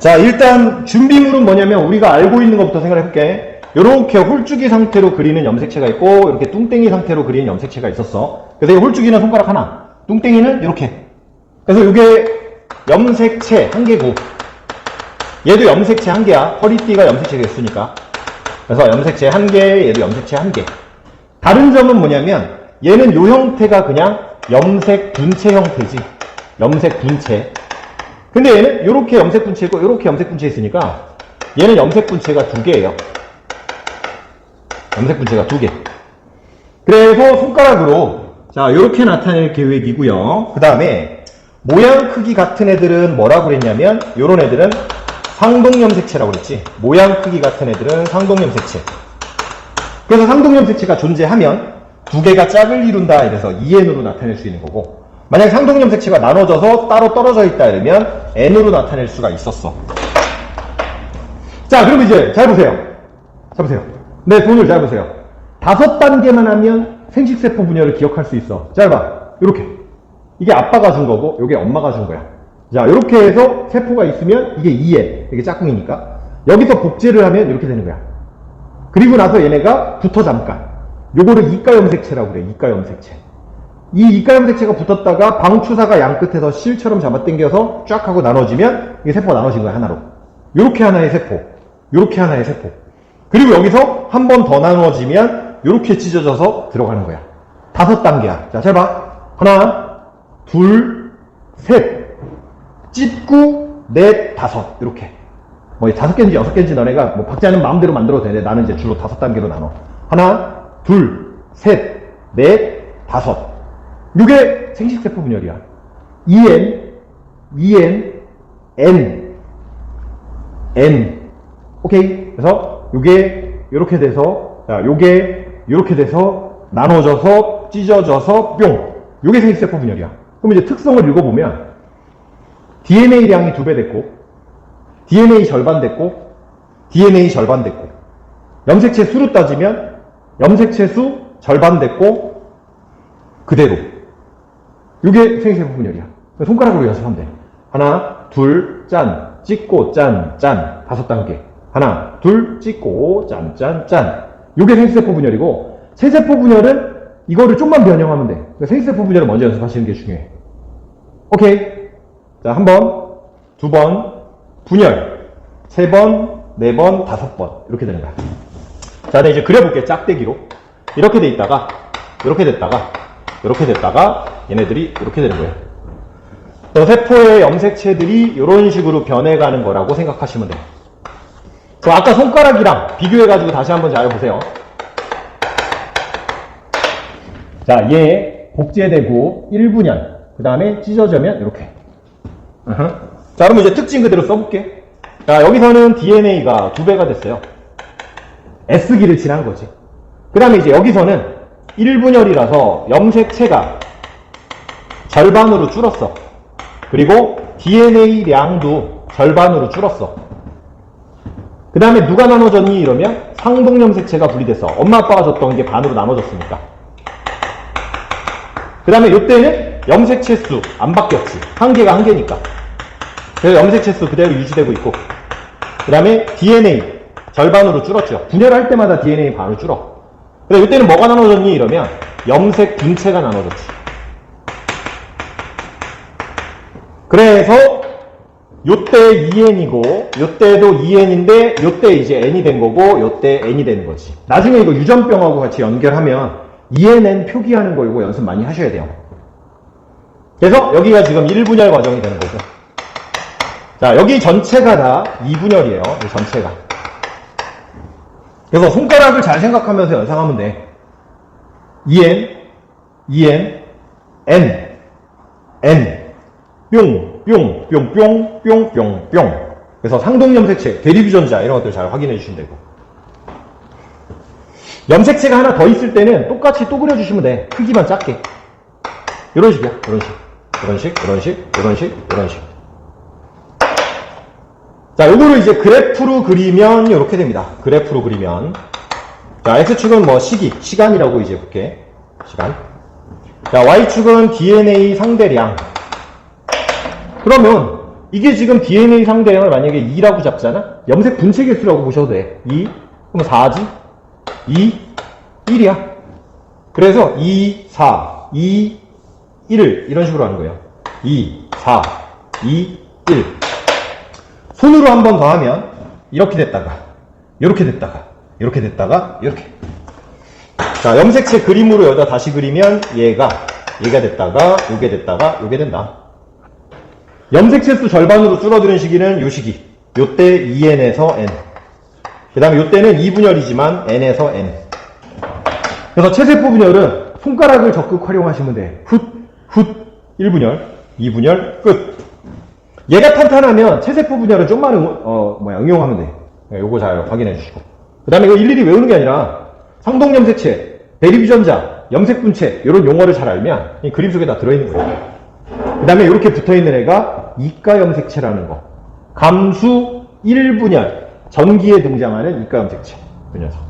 자, 일단 준비물은 뭐냐면 우리가 알고 있는 것부터 생각해 볼게. 이렇게 홀쭉이 상태로 그리는 염색체가 있고 이렇게 뚱땡이 상태로 그리는 염색체가 있었어. 그래서 이 홀쭉이는 손가락 하나, 뚱땡이는 이렇게. 그래서 이게 염색체 한 개고 얘도 염색체 한 개야. 허리띠가 염색체가 있으니까. 그래서 염색체 한 개, 얘도 염색체 한 개. 다른 점은 뭐냐면 얘는 요 형태가 그냥 염색 분체 형태지. 염색 분체. 근데 얘는 이렇게 염색 분체 있고 이렇게 염색 분체 있으니까 얘는 염색 분체가 두 개예요. 염색 분체가 두 개. 그래서 손가락으로 자 이렇게 나타낼 계획이고요. 그 다음에 모양 크기 같은 애들은 뭐라고 그랬냐면 이런 애들은 상동염색체라고 그랬지. 모양 크기 같은 애들은 상동염색체. 그래서 상동염색체가 존재하면 두 개가 짝을 이룬다 이래서 2n으로 나타낼 수 있는 거고 만약 상동염색체가 나눠져서 따로 떨어져 있다 이러면 n으로 나타낼 수가 있었어. 자, 그럼 이제 잘 보세요. 잘 보세요. 내 손을 잘 보세요. 다섯 단계만 하면 생식세포 분열을 기억할 수 있어. 잘 봐. 이렇게. 이게 아빠가 준 거고, 이게 엄마가 준 거야. 자, 이렇게 해서 세포가 있으면 이게 2에, 이게 짝꿍이니까. 여기서 복제를 하면 이렇게 되는 거야. 그리고 나서 얘네가 붙어 잠깐. 요거를 이가 염색체라고 그래, 이가 염색체. 이 이가염색체가 붙었다가 방추사가 양 끝에서 실처럼 잡아당겨서 쫙 하고 나눠지면 이게 세포가 나눠진 거야, 하나로. 요렇게 하나의 세포. 요렇게 하나의 세포. 그리고 여기서 한 번 더 나눠지면 요렇게 찢어져서 들어가는 거야. 다섯 단계야. 자, 잘 봐. 하나, 둘, 셋. 찝고, 넷, 다섯. 이렇게. 뭐 다섯 개인지 여섯 개인지 너네가 뭐 박자는 마음대로 만들어도 되는데 나는 이제 줄로 다섯 단계로 나눠. 하나, 둘, 셋, 넷, 다섯. 이게 생식세포 분열이야. EN, EN, N, N. 오케이. 그래서 요게 이렇게 돼서 자, 요게 이렇게 돼서 나눠져서 찢어져서 뿅. 요게 생식세포 분열이야. 그럼 이제 특성을 읽어보면 DNA량이 두 배 됐고 DNA 절반 됐고 DNA 절반 됐고 염색체 수로 따지면 염색체 수 절반 됐고 그대로 이게 생식세포 분열이야. 손가락으로 연습하면 돼. 하나 둘 짠. 찍고 짠 짠. 다섯 단계. 하나 둘 찍고 짠 짠 짠. 이게 생식세포 분열이고 세세포 분열은 이거를 좀만 변형하면 돼. 그러니까 생식세포 분열을 먼저 연습하시는 게 중요해. 오케이? 자, 한 번, 두 번, 분열, 세 번, 네 번, 다섯 번. 이렇게 되는 거야. 자, 네, 이제 그려볼게. 짝대기로. 이렇게 돼 있다가, 이렇게 됐다가, 이렇게 됐다가, 얘네들이 이렇게 되는 거예요. 또 세포의 염색체들이 이런 식으로 변해가는 거라고 생각하시면 돼요. 그 아까 손가락이랑 비교해가지고 다시 한번 잘 보세요. 자, 얘 복제되고 1분열. 그 다음에 찢어지면 이렇게. 자, 그러면 이제 특징 그대로 써볼게. 자, 여기서는 DNA가 두 배가 됐어요. S기를 지난 거지. 그 다음에 이제 여기서는 1분열이라서 염색체가 절반으로 줄었어. 그리고 DNA량도 절반으로 줄었어. 그 다음에 누가 나눠졌니? 이러면 상동염색체가 분리됐어. 엄마 아빠가 줬던 게 반으로 나눠졌으니까. 그 다음에 이때는 염색체 수 안 바뀌었지. 한 개가 한 개니까. 그래서 염색체 수 그대로 유지되고 있고. 그 다음에 DNA 절반으로 줄었죠. 분열할 때마다 DNA 반으로 줄어. 그래 이때는 뭐가 나눠졌니? 이러면 염색 분체가 나눠졌지. 그래서 요때 2n이고 요때도 2n인데 요때 이제 n이 된 거고 요때 n이 되는 거지. 나중에 이거 유전병하고 같이 연결하면 2nn 표기하는 거 이거 연습 많이 하셔야 돼요. 그래서 여기가 지금 1분열 과정이 되는 거죠. 자, 여기 전체가 다 2분열이에요. 이 전체가. 그래서 손가락을 잘 생각하면서 연상하면 돼. 2n, 2n, n, n, 뿅, 뿅, 뿅, 뿅, 뿅, 뿅, 뿅. 그래서 상동 염색체, 대립 유전자 이런 것들 잘 확인해 주시면 되고. 염색체가 하나 더 있을 때는 똑같이 또 그려주시면 돼. 크기만 작게. 이런 식이야. 이런 식. 이런 식, 이런 식, 이런 식, 이런 식. 자, 요거를 이제 그래프로 그리면 이렇게 됩니다. 그래프로 그리면. 자, X축은 뭐 시기, 시간이라고 이제 볼게. 시간. 자, Y축은 DNA 상대량. 그러면 이게 지금 DNA 상대형을 만약에 2라고 잡잖아? 염색 분체 개수라고 보셔도 돼. 2, 그럼 4지? 2, 1이야. 그래서 2, 4, 2, 1을 이런 식으로 하는 거예요. 2, 4, 2, 1. 손으로 한 번 더 하면 이렇게 됐다가, 이렇게 됐다가, 이렇게 됐다가, 이렇게. 자, 염색체 그림으로 여기다 다시 그리면 얘가, 얘가 됐다가, 요게 됐다가, 요게 된다. 염색체 수 절반으로 줄어드는 시기는 요 시기. 요때 2n에서 n. 그 다음에 요때는 2분열이지만 n에서 n. 그래서 체세포 분열은 손가락을 적극 활용하시면 돼. 훗, 훗, 1분열, 2분열, 끝. 얘가 탄탄하면 체세포 분열은 좀만 응, 어, 뭐야, 응용하면 돼. 네, 요거 잘 확인해 주시고. 그 다음에 이거 일일이 외우는 게 아니라 상동염색체, 대리비전자, 염색분체, 이런 용어를 잘 알면 이 그림 속에 다 들어있는 거예요. 그 다음에 이렇게 붙어 있는 애가 이가염색체라는 거. 감수 1분열, 전기에 등장하는 이가염색체. 그 녀석.